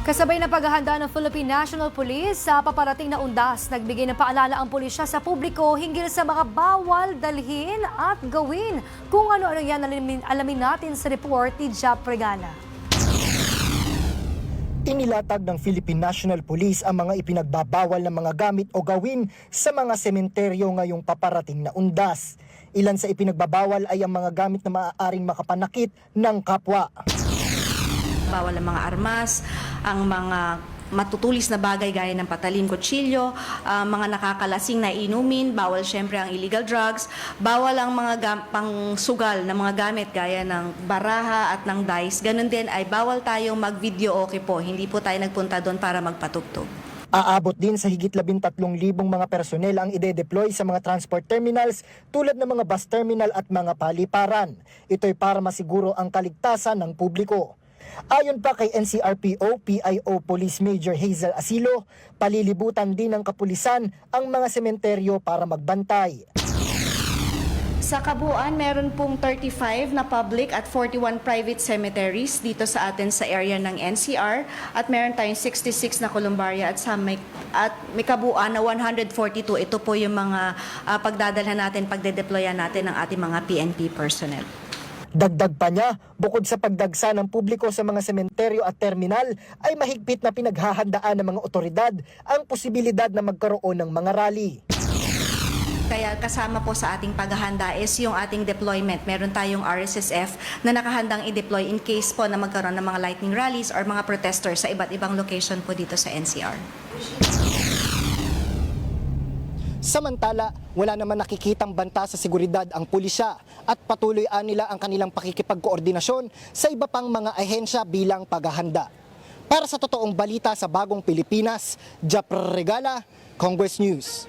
Kasabay ng paghahanda ng Philippine National Police sa paparating na undas, nagbigay ng paalala ang pulisya sa publiko hinggil sa mga bawal dalhin at gawin. Kung ano-ano yan, alamin, alamin natin sa report ni Jap Regala. Inilatag ng Philippine National Police ang mga ipinagbabawal na mga gamit o gawin sa mga sementeryo ngayong paparating na undas. Ilan sa ipinagbabawal ay ang mga gamit na maaaring makapanakit ng kapwa. Bawal ang mga armas, ang mga matutulis na bagay gaya ng patalim, kutsilyo, ah, mga nakakalasing na inumin, bawal syempre ang illegal drugs, bawal ang mga pangsugal na mga gamit gaya ng baraha at ng dice. Ganun din ay bawal tayong mag-video okay po. Hindi po tayo nagpunta doon para magpatugtog. Aabot din sa higit 13,000 mga personel ang ide-deploy sa mga transport terminals tulad ng mga bus terminal at mga paliparan. Ito'y para masiguro ang kaligtasan ng publiko. Ayon pa kay NCRPO PIO Police Major Hazel Asilo, palilibutan din ng kapulisan ang mga sementeryo para magbantay. Sa kabuuan, meron pong 35 na public at 41 private cemeteries dito sa atin sa area ng NCR at meron tayong 66 na columbaria at sa may, at may kabuuan na 142. Ito po yung mga ah, pagdadalhan natin, pagde-deployan natin ng ating mga PNP personnel. Dagdag pa niya, bukod sa pagdagsa ng publiko sa mga sementeryo at terminal, ay mahigpit na pinaghahandaan ng mga otoridad ang posibilidad na magkaroon ng mga rally. Kaya kasama po sa ating paghahanda is yung ating deployment. Meron tayong RSSF na nakahandang i-deploy in case po na magkaroon ng mga lightning rallies or mga protesters sa iba't ibang location po dito sa NCR. Samantala, wala naman nakikitang banta sa seguridad ang pulisya at patuloy nila ang kanilang pakikipagkoordinasyon sa iba pang mga ahensya bilang paghahanda. Para sa totoong balita sa bagong Pilipinas, Japr Regala, Congress News.